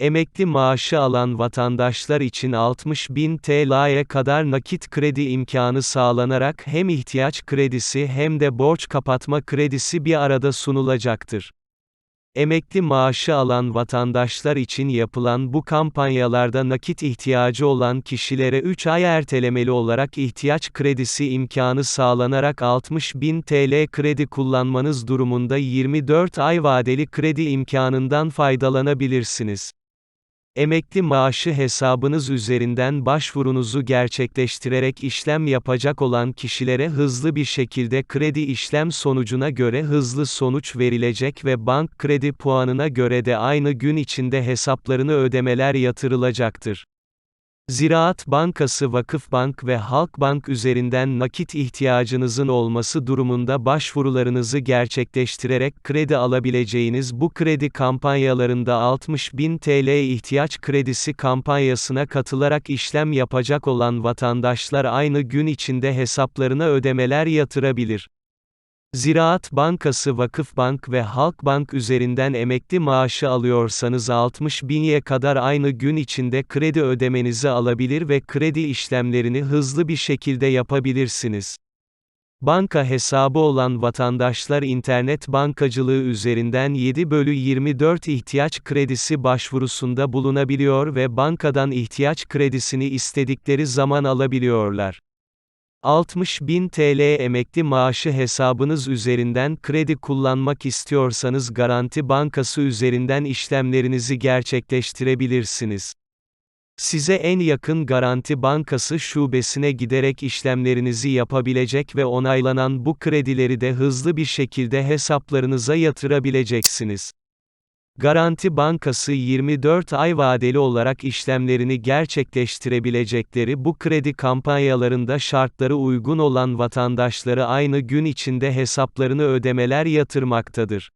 Emekli maaşı alan vatandaşlar için 60.000 TL'ye kadar nakit kredi imkanı sağlanarak hem ihtiyaç kredisi hem de borç kapatma kredisi bir arada sunulacaktır. Emekli maaşı alan vatandaşlar için yapılan bu kampanyalarda nakit ihtiyacı olan kişilere 3 ay ertelemeli olarak ihtiyaç kredisi imkanı sağlanarak 60.000 TL kredi kullanmanız durumunda 24 ay vadeli kredi imkanından faydalanabilirsiniz. Emekli maaşı hesabınız üzerinden başvurunuzu gerçekleştirerek işlem yapacak olan kişilere hızlı bir şekilde kredi işlem sonucuna göre hızlı sonuç verilecek ve bank kredi puanına göre de aynı gün içinde hesaplarını ödemeler yatırılacaktır. Ziraat Bankası Vakıfbank ve Halkbank üzerinden nakit ihtiyacınızın olması durumunda başvurularınızı gerçekleştirerek kredi alabileceğiniz bu kredi kampanyalarında 60.000 TL ihtiyaç kredisi kampanyasına katılarak işlem yapacak olan vatandaşlar aynı gün içinde hesaplarına ödemeler yatırabilir. Ziraat Bankası Vakıfbank ve Halkbank üzerinden emekli maaşı alıyorsanız 60 binye kadar aynı gün içinde kredi ödemenizi alabilir ve kredi işlemlerini hızlı bir şekilde yapabilirsiniz. Banka hesabı olan vatandaşlar internet bankacılığı üzerinden 7 bölü 24 ihtiyaç kredisi başvurusunda bulunabiliyor ve bankadan ihtiyaç kredisini istedikleri zaman alabiliyorlar. 60.000 TL emekli maaşı hesabınız üzerinden kredi kullanmak istiyorsanız Garanti Bankası üzerinden işlemlerinizi gerçekleştirebilirsiniz. Size en yakın Garanti Bankası şubesine giderek işlemlerinizi yapabilecek ve onaylanan bu kredileri de hızlı bir şekilde hesaplarınıza yatırabileceksiniz. Garanti Bankası 24 ay vadeli olarak işlemlerini gerçekleştirebilecekleri bu kredi kampanyalarında şartları uygun olan vatandaşları aynı gün içinde hesaplarını ödemeler yatırmaktadır.